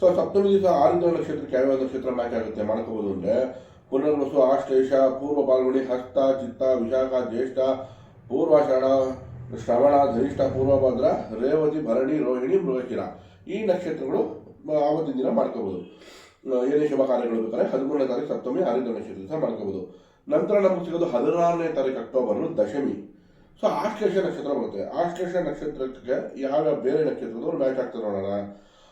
So ಸಪ್ತಮಿ ದಿವಸ ಆರಿದ್ರ ನಕ್ಷತ್ರಕ್ಕೆ ಯಾವ್ಯಾವ ನಕ್ಷತ್ರ ಮ್ಯಾಚ್ ಆಗುತ್ತೆ ಮಾಡ್ಕೋಬಹುದು ಅಂದ್ರೆ. ಪುನರ್ವಸು, ಆಶ್ಲೇಷ, ಪೂರ್ವ ಪಾಲ್ಗುಣಿ ಹಸ್ತ, ಚಿತ್ತ, ವಿಶಾಖ, ಜ್ಯೇಷ್ಠ ಪೂರ್ವಾಷಾಢ ಶ್ರವಣ ಧನಿಷ್ಠ ಪೂರ್ವಭದ್ರ, ರೇವತಿ, ಭರಣಿ, ರೋಹಿಣಿ, ಮೃಗಶಿರ. ಈ ನಕ್ಷತ್ರಗಳು ಆವತ್ತಿನ ದಿನ ಮಾಡ್ಕೋಬಹುದು ಏನೇ ಶುಭ ಕಾರ್ಯಗಳು ಬೇಕಾದ್ರೆ ಹದಿಮೂರನೇ ತಾರೀಕು ಸಪ್ತಮಿ ಆರಿದ್ರ ನಕ್ಷತ್ರ ದಿವಸ ಮಾಡ್ಕೋಬಹುದು ನಂತರ ನಮಗೆ ಸಿಗೋದು ಹದಿನಾರನೇ ತಾರೀಕು ಅಕ್ಟೋಬರ್, ದಶಮಿ. ಸೊ, ಆಶ್ಲೇಷ ನಕ್ಷತ್ರ ಬರುತ್ತೆ. ಆಶ್ಲೇಷ ನಕ್ಷತ್ರಕ್ಕೆ ಯಾವ ಬೇರೆ ನಕ್ಷತ್ರದವರು ಮ್ಯಾಚ್ ಆಗ್ತಾರೆ ನೋಡೋಣ.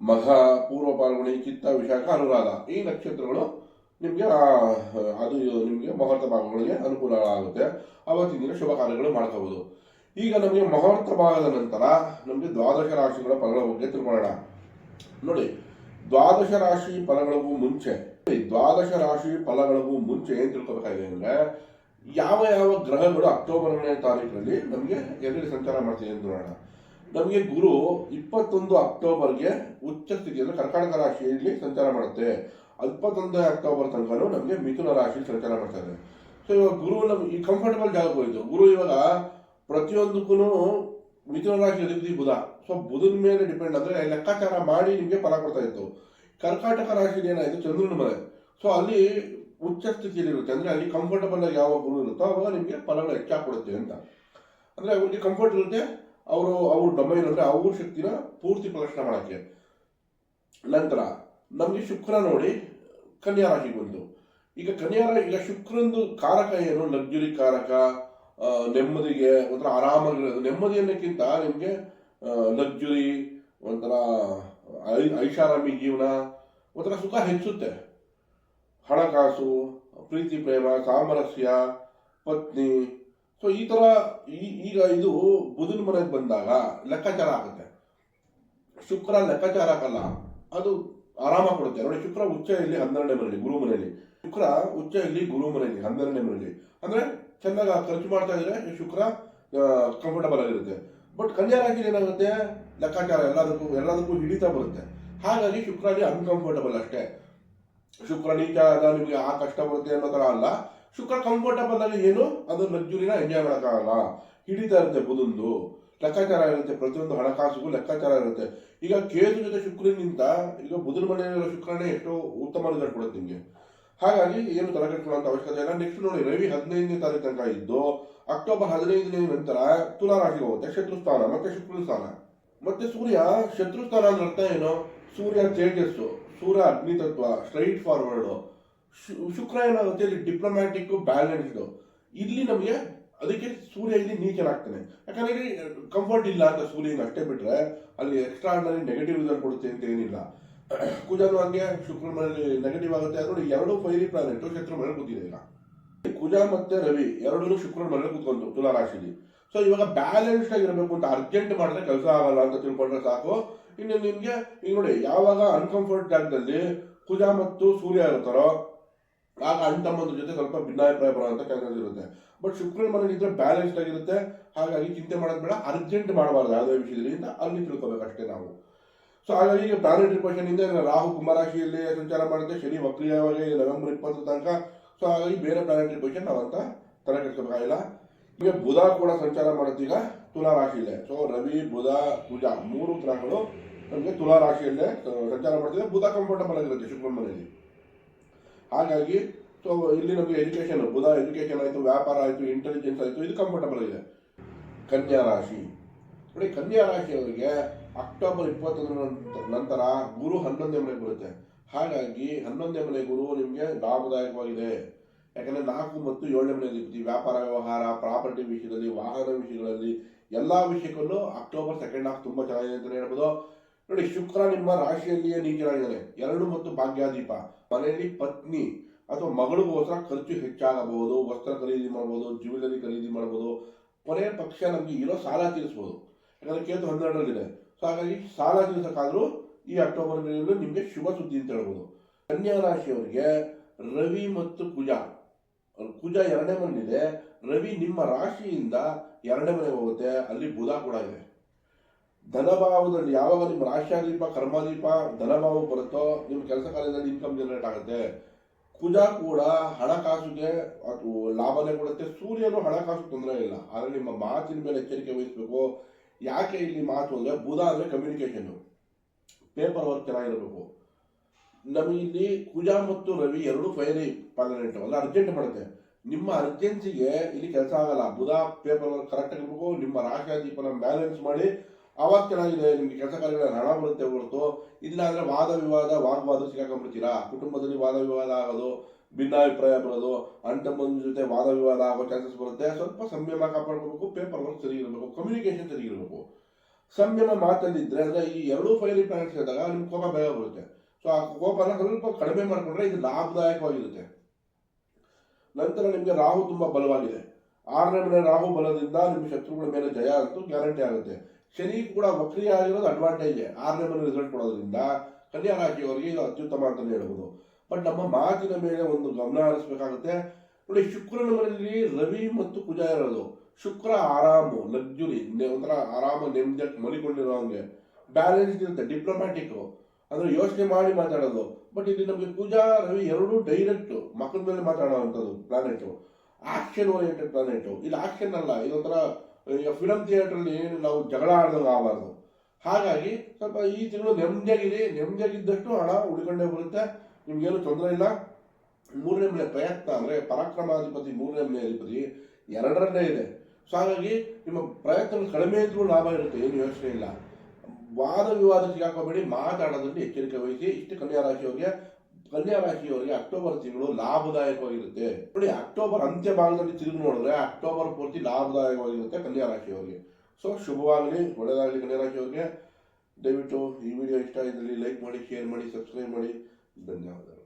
ಮಘ ಪೂರ್ವ ಪಾಲ್ಗುಣಿ ಚಿತ್ತ ವಿಶಾಖ ಅನುರಾಧ. ಈ ನಕ್ಷತ್ರಗಳು ನಿಮಗೆ ಅದು ನಿಮಗೆ ಮುಹೂರ್ತ ಭಾಗಗಳಿಗೆ ಅನುಕೂಲ ಆಗುತ್ತೆ ಅವತ್ತಿನ ದಿನ ಶುಭ ಕಾರ್ಯಗಳು ಮಾಡ್ಕೋಬಹುದು ಈಗ ನಮಗೆ ಮುಹೂರ್ತ ಭಾಗದ ನಂತರ ನಮಗೆ ದ್ವಾದಶ ರಾಶಿಗಳ ಫಲಗಳ ಬಗ್ಗೆ ತಿಳ್ಕೊಳ್ಳೋಣ. ನೋಡಿ, ದ್ವಾದಶ ರಾಶಿ ಫಲಗಳಿಗೂ ಮುಂಚೆ ದ್ವಾದಶ ರಾಶಿ ಫಲಗಳಿಗೂ ಮುಂಚೆ ಏನು ತಿಳ್ಕೊಬೇಕಾಗಿದೆ ಅಂದ್ರೆ, ಯಾವ ಯಾವ ಗ್ರಹಗಳು ಅಕ್ಟೋಬರ್ನೇ ತಾರೀಕಿನಲ್ಲಿ ನಮಗೆ ಎಲ್ಲಿ ಸಂಚಾರ ಮಾಡ್ತಿದೆ ಅಂತ ನೋಡೋಣ. ನಮಗೆ ಗುರು ಇಪ್ಪತ್ತೊಂದು ಅಕ್ಟೋಬರ್ಗೆ ಉಚ್ಚ ಸ್ಥಿತಿಯಲ್ಲಿ ಕರ್ಕಾಟಕ ರಾಶಿಯಲ್ಲಿ ಸಂಚಾರ ಮಾಡುತ್ತೆ. ಇಪ್ಪತ್ತೊಂದನೇ ಅಕ್ಟೋಬರ್ ತನಕ ನಮಗೆ ಮಿಥುನ ರಾಶಿಯಲ್ಲಿ ಸಂಚಾರ ಮಾಡ್ತಾರೆ ಸೊ ಇವಾಗ ಗುರು ನಮ್ಗೆ ಈ ಕಂಫರ್ಟಬಲ್ ಜಾಗ ಹೋಯ್ತು. ಗುರು ಇವಾಗ ಪ್ರತಿಯೊಂದಕ್ಕೂ ಮಿಥುನ ರಾಶಿ ಅಧಿಪತಿ ಬುಧ. ಸೊ ಬುಧನ ಮೇಲೆ ಡಿಪೆಂಡ್ ಅಂದ್ರೆ ಲೆಕ್ಕಾಚಾರ ಮಾಡಿ ನಿಮಗೆ ಫಲ ಕೊಡ್ತಾ ಇತ್ತು. ಕರ್ಕಾಟಕ ರಾಶಿಲಿ ಏನಾಯ್ತು? ಚಂದ್ರನ ಮನೆ ಸೊ ಅಲ್ಲಿ ಉಚ್ಚ ಸ್ಥಿತಿಯಲ್ಲಿ ಇರುತ್ತೆ. ಅಂದ್ರೆ ಅಲ್ಲಿ ಕಂಫರ್ಟಬಲ್ ಆಗಿ ಯಾವ ಗುರು ಇರುತ್ತೋ ಅವಾಗ ನಿಮಗೆ ಫಲಗಳು ಹೆಚ್ಚಾಗಿ ಕೊಡುತ್ತೆ ಅಂತ. ಅಂದ್ರೆ ಅವ್ರಿಗೆ ಕಂಫರ್ಟ್ ಇರುತ್ತೆ. ಅವರು, ಅವ್ರ ಡೊಮೈನ್ ಅಂದ್ರೆ ಅವ್ರ ಶಕ್ತಿನ ಪೂರ್ತಿ ಪ್ರದರ್ಶನ ಮಾಡಕ್ಕೆ. ನಂತರ ನಮಗೆ ಶುಕ್ರ ನೋಡಿ ಕನ್ಯಾ ರಾಶಿಗೆ ಬಂತು ಈಗ ಕನ್ಯಾ ರಾಶಿ, ಈಗ ಶುಕ್ರಂದು ಕಾರಕ ಏನು? ಲಗ್ಜುರಿ ಕಾರಕ ನೆಮ್ಮದಿಗೆ, ಒಂಥರ ಆರಾಮಾಗಿರೋದು ನೆಮ್ಮದಿ ಅನ್ನೋಕ್ಕಿಂತ ನಿಮಗೆ ಲಗ್ಜುರಿ ಒಂಥರ ಐ- ಐಷಾರಾಮಿ ಜೀವನ, ಒಂಥರ ಸುಖ ಹೆಚ್ಚುತ್ತೆ. ಹಣಕಾಸು, ಪ್ರೀತಿ ಪ್ರೇಮ, ಸಾಮರಸ್ಯ, ಪತ್ನಿ ಸೊ ಈ ತರ ಈಗ ಇದು ಬುಧನ ಮನೆಗೆ ಬಂದಾಗ ಲೆಕ್ಕಾಚಾರ ಆಗುತ್ತೆ. ಶುಕ್ರ ಲೆಕ್ಕಾಚಾರ ಹಾಕಲ್ಲ ಅದು ಆರಾಮ ಕೊಡುತ್ತೆ. ನೋಡಿ, ಶುಕ್ರ ಉಚ್ಚ ಇಲ್ಲಿ ಹನ್ನೆರಡನೇ ಮನೆಯಲ್ಲಿ, ಗುರು ಮನೆಯಲ್ಲಿ. ಶುಕ್ರ ಉಚ್ಚ ಇಲ್ಲಿ ಗುರು ಮನೆಯಲ್ಲಿ, ಹನ್ನೆರಡನೇ ಮನೆಯಲ್ಲಿ. ಅಂದ್ರೆ ಚೆನ್ನಾಗಿ ಖರ್ಚು ಮಾಡ್ತಾ ಇದ್ರೆ ಶುಕ್ರ ಕಂಫರ್ಟಬಲ್ ಆಗಿರುತ್ತೆ. ಬಟ್ ಕನ್ಯಾ ರಾಶಿಲಿ ಏನಾಗುತ್ತೆ? ಲೆಕ್ಕಾಚಾರ ಎಲ್ಲದಕ್ಕೂ ಎಲ್ಲದಕ್ಕೂ ಹಿಡಿತಾ ಬರುತ್ತೆ. ಹಾಗಾಗಿ ಶುಕ್ರ ಅಲ್ಲಿ ಅನ್ಕಂಫರ್ಟಬಲ್ ಅಷ್ಟೇ. ಶುಕ್ರ ನೀಚ ನಿಮಗೆ ಆ ಕಷ್ಟ ಬರುತ್ತೆ ಅನ್ನೋ ಥರ ಅಲ್ಲ. ಶುಕ್ರ ಕಂಫರ್ಟಬಲ್ ಆಗಿ ಏನು? ಅದು ಲಕ್ಸುರಿನ ಎಂಜಾಯ್ ಮಾಡೋಕ್ಕಾಗಲ್ಲ. ಹಿಡಿತಾ ಇರುತ್ತೆ ಬುಧಂದು ಲೆಕ್ಕಾಚಾರ ಇರುತ್ತೆ. ಪ್ರತಿಯೊಂದು ಹಣಕಾಸಿಗೂ ಲೆಕ್ಕಾಚಾರ ಇರುತ್ತೆ. ಈಗ ಕೇತು ಜೊತೆ ಶುಕ್ರನಿಂದ, ಈಗ ಬುಧನ ಮನೆಯಲ್ಲಿರೋ ಶುಕ್ರನೇ ಎಷ್ಟೋ ಉತ್ತಮ ರಿಸಲ್ಟ್ ಕೊಡುತ್ತೆ ನಿಮಗೆ. ಹಾಗಾಗಿ ಏನು ತಲೆ ಕೆಡ್ಕೊಳ್ಳುವಂತ ಅವಶ್ಯಕತೆ ಇಲ್ಲ. ನೆಕ್ಸ್ಟ್ ನೋಡಿ, ರವಿ ಹದಿನೈದನೇ ತಾರೀಕು ತನಕ ಇದ್ದು, ಅಕ್ಟೋಬರ್ ಹದಿನೈದನೇ ನಂತರ ತುಲಾ ರಾಶಿಗೆ ಹೋಗುತ್ತೆ. ಶತ್ರು ಸ್ಥಾನ ಮತ್ತೆ ಶುಕ್ರ ಸ್ಥಾನ ಮತ್ತೆ ಸೂರ್ಯ ಶತ್ರು ಸ್ಥಾನ ಅಂದ್ರೆ ಅರ್ಥ ಏನು? ಸೂರ್ಯ ತೇಜಸ್ಸು, ಸೂರ್ಯ ಅಗ್ನಿ ತತ್ವ ಸ್ಟ್ರೈಟ್ ಫಾರ್ವರ್ಡ್ ಶುಕ್ರ ಏನಾಗುತ್ತೆ ಇಲ್ಲಿ ಡಿಪ್ಲೊಮ್ಯಾಟಿಕ್ ಬ್ಯಾಲೆನ್ಸ್ಡ್ ಇಲ್ಲಿ ನಮಗೆ ಅದಕ್ಕೆ ಸೂರ್ಯ ಇಲ್ಲಿ ನೀಚನಾಗ್ತಾನೆ. ಯಾಕಂದ್ರೆ ಇಲ್ಲಿ ಕಂಫರ್ಟ್ ಇಲ್ಲ ಅಂತ ಸೂರ್ಯನ ಅಷ್ಟೇ ಬಿಟ್ರೆ ಅಲ್ಲಿ ಎಕ್ಸ್ಟ್ರಾ ಆರ್ಡಿನರಿ ನೆಗೆಟಿವ್ ರಿಸಲ್ಟ್ ಕೊಡುತ್ತೆ ಅಂತ ಏನಿಲ್ಲ. ಕುಜನು ಹಂಗೆ ಶುಕ್ರ ಮನೆಯಲ್ಲಿ ನೆಗೆಟಿವ್ ಆಗುತ್ತೆ ನೋಡಿ ಎರಡು ಫೈರಿ ಪ್ಲಾನೆಟ್ ಶತ್ರು ಮನೆ ಕೂತಿದೆ ಈಗ. ಕುಜ ಮತ್ತೆ ರವಿ ಎರಡೂ ಶುಕ್ರ ಮನೆ ಕೂತ್ಕೊಂಡು ತುಲಾ ರಾಶಿಲಿ. ಸೊ ಇವಾಗ ಬ್ಯಾಲೆನ್ಸ್ಡ್ ಆಗಿರಬೇಕು ಅಂತ ಅರ್ಜೆಂಟ್ ಮಾಡಿದ್ರೆ ಕೆಲಸ ಆಗಲ್ಲ ಅಂತ ತಿಳ್ಕೊಂಡ್ರೆ ಸಾಕು. ಇನ್ನು ನಿಮ್ಗೆ, ಈಗ ನೋಡಿ, ಯಾವಾಗ ಅನ್ಕಂಫರ್ಟ್ ಜಾಗದಲ್ಲಿ ಕುಜ ಮತ್ತು ಸೂರ್ಯ ಇರ್ತಾರೋ ಆಗ ಅಣ್ಣ ತಮ್ಮಂದ್ರ ಜೊತೆ ಸ್ವಲ್ಪ ಭಿನ್ನಾಭಿಪ್ರಾಯ ಬರುವಂತ ಕೆಲಸ ಇರುತ್ತೆ. ಬಟ್ ಶುಕ್ರ ಮನೇಲಿ ಇದ್ರೆ ಬ್ಯಾಲೆನ್ಸ್ಡ್ ಆಗಿರುತ್ತೆ. ಹಾಗಾಗಿ ಚಿಂತೆ ಮಾಡೋದು ಬೇಡ. ಅರ್ಜೆಂಟ್ ಮಾಡಬಾರ್ದು ಯಾವುದೇ ವಿಷಯದಲ್ಲಿ ಅಂತ ಅಲ್ಲಿ ತಿಳ್ಕೊಬೇಕಷ್ಟೇ ನಾವು. ಸೊ ಹಾಗಾಗಿ ಈಗ ಪ್ಲಾನೆಟರಿ ಪೊಸಿಷನ್ ಇಂದ ರಾಹು ಕುಂಭರಾಶಿಯಲ್ಲಿ ಸಂಚಾರ ಮಾಡುತ್ತೆ. ಶನಿ ವಕ್ರಿಯವಾಗಿ ನವೆಂಬರ್ ಇಪ್ಪತ್ತು ತನಕ. ಸೊ ಹಾಗಾಗಿ ಬೇರೆ ಪ್ಲಾನೆಟರಿ ಪೊಸಿಷನ್ ನಾವಂತ ತಲೆ ಕೆಡಿಸಬೇಕಾಗಿಲ್ಲ ಈಗ ಬುಧ ಕೂಡ ಸಂಚಾರ ಮಾಡುತ್ತೆ ಈಗ ತುಲಾ ರಾಶಿಯಲ್ಲೇ. ಸೊ ರವಿ, ಬುಧ ಕುಜ ಮೂರು ಗ್ರಹಗಳು ನಮಗೆ ತುಲಾ ರಾಶಿಯಲ್ಲೇ ಸಂಚಾರ ಮಾಡ್ತಿದೆ ಬುಧ ಕಂಫರ್ಟಬಲ್ ಆಗಿರುತ್ತೆ ಶುಕ್ರ ಮನೆಯಲ್ಲಿ ಹಾಗಾಗಿ ಸೊ ಇಲ್ಲಿ ನಮಗೆ ಎಜುಕೇಶನ್ ಬುಧ ಎಜುಕೇಶನ್ ಆಯಿತು, ವ್ಯಾಪಾರ ಆಯಿತು ಇಂಟೆಲಿಜೆನ್ಸ್ ಆಯಿತು, ಇದು ಕಂಫರ್ಟಬಲ್ ಇದೆ ಕನ್ಯಾ ರಾಶಿ. ನೋಡಿ, ಕನ್ಯಾ ರಾಶಿಯವರಿಗೆ ಅಕ್ಟೋಬರ್ ಇಪ್ಪತ್ತೊಂದರ ನಂತರ ನಂತರ ಗುರು ಹನ್ನೊಂದನೇ ಮನೆಗೆ ಬರುತ್ತೆ. ಹಾಗಾಗಿ, ಹನ್ನೊಂದನೇ ಮನೆ ಗುರು ನಿಮಗೆ ಲಾಭದಾಯಕವಾಗಿದೆ. ಯಾಕಂದರೆ ನಾಲ್ಕು ಮತ್ತು ಏಳನೇ ಮನೆ ದಿಪ್ತಿ ವ್ಯಾಪಾರ, ವ್ಯವಹಾರ ಪ್ರಾಪರ್ಟಿ ವಿಷಯದಲ್ಲಿ, ವಾಹನ ವಿಷಯಗಳಲ್ಲಿ, ಎಲ್ಲ ವಿಷಯಕ್ಕೂ ಅಕ್ಟೋಬರ್ ಸೆಕೆಂಡ್ ಹಾಫ್ ತುಂಬ ಚೆನ್ನಾಗಿದೆ ಅಂತಲೇ ಹೇಳ್ಬೋದು. ನೋಡಿ, ಶುಕ್ರ ನಿಮ್ಮ ರಾಶಿಯಲ್ಲಿಯೇ ನೀಚರಾಗಿದ್ದಾನೆ ಎರಡು ಮತ್ತು ಭಾಗ್ಯಾದೀಪ ಮನೆಯಲ್ಲಿ ಪತ್ನಿ ಅಥವಾ ಮಗಳಿಗೋಸ್ಕರ ಖರ್ಚು ಹೆಚ್ಚಾಗಬಹುದು, ವಸ್ತ್ರ ಖರೀದಿ ಮಾಡಬಹುದು ಜ್ಯುವೆಲರಿ ಖರೀದಿ ಮಾಡಬಹುದು. ಕೊನೆಯ ಪಕ್ಷ ನಮಗೆ ಇರೋ ಸಾಲ ತೀರಿಸಬಹುದು ಯಾಕಂದ್ರೆ ಕೇತು ಹನ್ನೆರಡರಲ್ಲಿದೆ. ಸೊ ಹಾಗಾಗಿ ಸಾಲ ತೀರಿಸಕ್ಕಾದ್ರೂ ಈ ಅಕ್ಟೋಬರ್ ನಿಮಗೆ ಶುಭ ಸುದ್ದಿ ಅಂತ ಹೇಳ್ಬೋದು. ಕನ್ಯಾ ರಾಶಿಯವರಿಗೆ ರವಿ ಮತ್ತು ಕುಜ. ಕುಜ ಎರಡನೇ ಇದೆ ರವಿ ನಿಮ್ಮ ರಾಶಿಯಿಂದ ಎರಡನೇ ಮನೆಗೆ ಹೋಗುತ್ತೆ. ಅಲ್ಲಿ ಬುಧ ಕೂಡ ಇದೆ. ಧನಭಾವದಲ್ಲಿ ಯಾವಾಗ ನಿಮ್ಮ ರಾಶಿಯಾದೀಪ ಕರ್ಮದೀಪ ಧನಭಾವ ಬರುತ್ತೋ, ನಿಮ್ಮ ಕೆಲಸ ಕಾರ್ಯದಲ್ಲಿ ಇನ್ಕಮ್ ಜನರೇಟ್ ಆಗುತ್ತೆ. ಕುಜ ಕೂಡ ಹಣಕಾಸುಗೆ ಲಾಭನೇ ಕೊಡುತ್ತೆ. ಸೂರ್ಯನು ಹಣಕಾಸು ತೊಂದರೆ ಇಲ್ಲ. ಆದರೆ ನಿಮ್ಮ ಮಾತಿನ ಮೇಲೆ ಎಚ್ಚರಿಕೆ ವಹಿಸಬೇಕು. ಯಾಕೆ ಇಲ್ಲಿ ಮಾತು ಅಂದರೆ ಬುಧ ಅಂದರೆ ಕಮ್ಯುನಿಕೇಷನು ಪೇಪರ್ ವರ್ಕ್ ಚೆನ್ನಾಗಿರಬೇಕು. ನಮಗೆ ಇಲ್ಲಿ ಕುಜ ಮತ್ತು ರವಿ ಎರಡು ಫೈರಿ ಪರ್ಮನೆಂಟ್ ಅಲ್ಲ ಅರ್ಜೆಂಟ್ ಮಾಡುತ್ತೆ. ನಿಮ್ಮ ಅರ್ಜೆನ್ಸಿಗೆ ಇಲ್ಲಿ ಕೆಲಸ ಆಗಲ್ಲ. ಬುಧ ಪೇಪರ್ ವರ್ಕ್ ಕರೆಕ್ಟ್ ಆಗಿರ್ಬೇಕು. ನಿಮ್ಮ ರಾಶಿಯಾದೀಪನ ಬ್ಯಾಲೆನ್ಸ್ ಮಾಡಿ ಅವಾಗ ಚೆನ್ನಾಗಿದೆ ನಿಮಗೆ ಕೆಲಸ ಕಾರ್ಯಗಳ ಹಣ ಬರುತ್ತೆ ಹೊರತು. ಇಲ್ಲ ಅಂದರೆ ವಾದ ವಿವಾದ ವಾಗ್ವಾದ ಸಿಕ್ಕಾಕೊಂಡ್ಬಿಡ್ತೀರಾ? ಕುಟುಂಬದಲ್ಲಿ ವಾದ ವಿವಾದ ಆಗೋದು, ಭಿನ್ನಾಭಿಪ್ರಾಯ ಬರೋದು ಅಣ್ಣ ಜೊತೆ ವಾದ ವಿವಾದ ಆಗೋ ಚಾನ್ಸಸ್ ಬರುತ್ತೆ. ಸ್ವಲ್ಪ ಸಂಯಮ ಕಾಪಾಡ್ಕೋಬೇಕು ಪೇಪರ್ ವರ್ಕ್ ಸರಿ ಇರಬೇಕು ಕಮ್ಯುನಿಕೇಶನ್ ಸರಿ ಇರಬೇಕು. ಸಂಯಮ ಮಾತಲ್ಲಿದ್ದರೆ ಅಂದರೆ ಈ ಎರಡೂ ಫೈಲಿ ಪ್ಲಾನೆಟ್ಸ್ ಇದ್ದಾಗ ನಿಮ್ಗೆ ಕೋಪ ಬೇಗ ಬರುತ್ತೆ. ಸೊ ಆ ಕೋಪನ ಸ್ವಲ್ಪ ಕಡಿಮೆ ಮಾಡಿಕೊಂಡ್ರೆ ಇದು ಲಾಭದಾಯಕವಾಗಿರುತ್ತೆ. ನಂತರ ನಿಮಗೆ ರಾಹು ತುಂಬ ಬಲವಾಗಿದೆ. ಆರನೇ ಮನೆ ರಾಹು ಬಲದಿಂದ ನಿಮ್ಮ ಶತ್ರುಗಳ ಮೇಲೆ ಜಯ ಅಂತೂ ಗ್ಯಾರಂಟಿ ಆಗುತ್ತೆ. ಶನಿ ಕೂಡ ವಕ್ರಿಯ ಆಗಿರೋದು ಅಡ್ವಾಂಟೇಜ್ ಆರನೇ ಮನೆ ರಿಸಲ್ಟ್ ಕೊಡೋದ್ರಿಂದ ಕನ್ಯಾ ರಾಶಿಯವರಿಗೆ ಇದು ಅತ್ಯುತ್ತಮ ಅಂತಲೇ ಹೇಳ್ಬೋದು. ಬಟ್ ನಮ್ಮ ಮಾತಿನ ಮೇಲೆ ಒಂದು ಗಮನ ಹರಿಸಬೇಕಾಗುತ್ತೆ. ನೋಡಿ, ಶುಕ್ರನ ಮನೆಯಲ್ಲಿ ರವಿ ಮತ್ತು ಕುಜ ಇರೋದು. ಶುಕ್ರ ಆರಾಮು ಲಗ್ಜುರಿ ಒಂಥರ ಆರಾಮ ನೆಮ್ಮದಿ ಮಲಿಕೊಂಡಿರೋ ಹಂಗೆ. ಬ್ಯಾಲೆನ್ಸ್ ಇರುತ್ತೆ ಡಿಪ್ಲೊಮ್ಯಾಟಿಕ್ ಅಂದ್ರೆ ಯೋಚನೆ ಮಾಡಿ ಮಾತಾಡೋದು. ಬಟ್ ಇಲ್ಲಿ ನಮಗೆ ಪೂಜಾ ರವಿ ಎರಡೂ ಡೈರೆಕ್ಟ್ ಮಕ್ಕಳ ಮೇಲೆ ಮಾತಾಡೋವಂಥದ್ದು ಪ್ಲಾನೆಟ್ ಆಕ್ಷನ್ ಓರಿಯೆಂಟೆಡ್ ಪ್ಲಾನೆಟ್ ಇಲ್ಲಿ ಆಕ್ಷನ್ ಅಲ್ಲ, ಇದೊಂಥರ ಈಗ ಫಿಲಮ್ ಥಿಯೇಟ್ರಲ್ಲಿ ಏನು ನಾವು ಜಗಳ ಆಡ್ದಂಗೆ ಆಗಬಾರ್ದು. ಹಾಗಾಗಿ ಸ್ವಲ್ಪ ಈ ತಿಂಗಳು ನೆಮ್ಮದಿಯಾಗಿರಿ ನೆಮ್ಮದಿಯಾಗಿದ್ದಷ್ಟು ಹಣ ಉಳ್ಕೊಂಡೇ ಬರುತ್ತೆ. ನಿಮ್ಗೇನು ತೊಂದರೆ ಇಲ್ಲ. ಮೂರನೇ ಮನೆ ಪ್ರಯತ್ನ ಅಂದ್ರೆ ಪರಾಕ್ರಮಾಧಿಪತಿ ಮೂರನೇ ಮನೆ ಅಧಿಪತಿ ಎರಡರಲ್ಲೇ ಇದೆ. ಸೊ ಹಾಗಾಗಿ ನಿಮ್ಮ ಪ್ರಯತ್ನಗಳು ಕಡಿಮೆ ಇದ್ರೂ ಲಾಭ ಇರುತ್ತೆ. ಏನು ಯೋಚನೆ ಇಲ್ಲ. ವಾದ ವಿವಾದ ಸಿಗಾಕೋಬೇಡಿ. ಮಾತಾಡೋದ್ರಲ್ಲಿ ಎಚ್ಚರಿಕೆ ವಹಿಸಿ. ಇಷ್ಟು ಕನ್ಯಾ ರಾಶಿಯವರಿಗೆ ಕನ್ಯಾ ರಾಶಿಯವರಿಗೆ ಅಕ್ಟೋಬರ್ ತಿಂಗಳು ಲಾಭದಾಯಕವಾಗಿರುತ್ತೆ. ನೋಡಿ, ಅಕ್ಟೋಬರ್ ಅಂತ್ಯ ಭಾಗದಲ್ಲಿ ತಿರುಗಿ ನೋಡಿದ್ರೆ ಅಕ್ಟೋಬರ್ ಪೂರ್ತಿ ಲಾಭದಾಯಕವಾಗಿರುತ್ತೆ ಕನ್ಯಾ ರಾಶಿಯವರಿಗೆ ಸೊ ಶುಭವಾಗಲಿ, ಒಳ್ಳೆಯದಾಗಲಿ ಕನ್ಯಾ ರಾಶಿಯವರಿಗೆ ದಯವಿಟ್ಟು ಈ ವಿಡಿಯೋ ಇಷ್ಟ ಇದ್ದಲ್ಲಿ ಲೈಕ್ ಮಾಡಿ, ಶೇರ್ ಮಾಡಿ, ಸಬ್ಸ್ಕ್ರೈಬ್ ಮಾಡಿ. ಧನ್ಯವಾದಗಳು.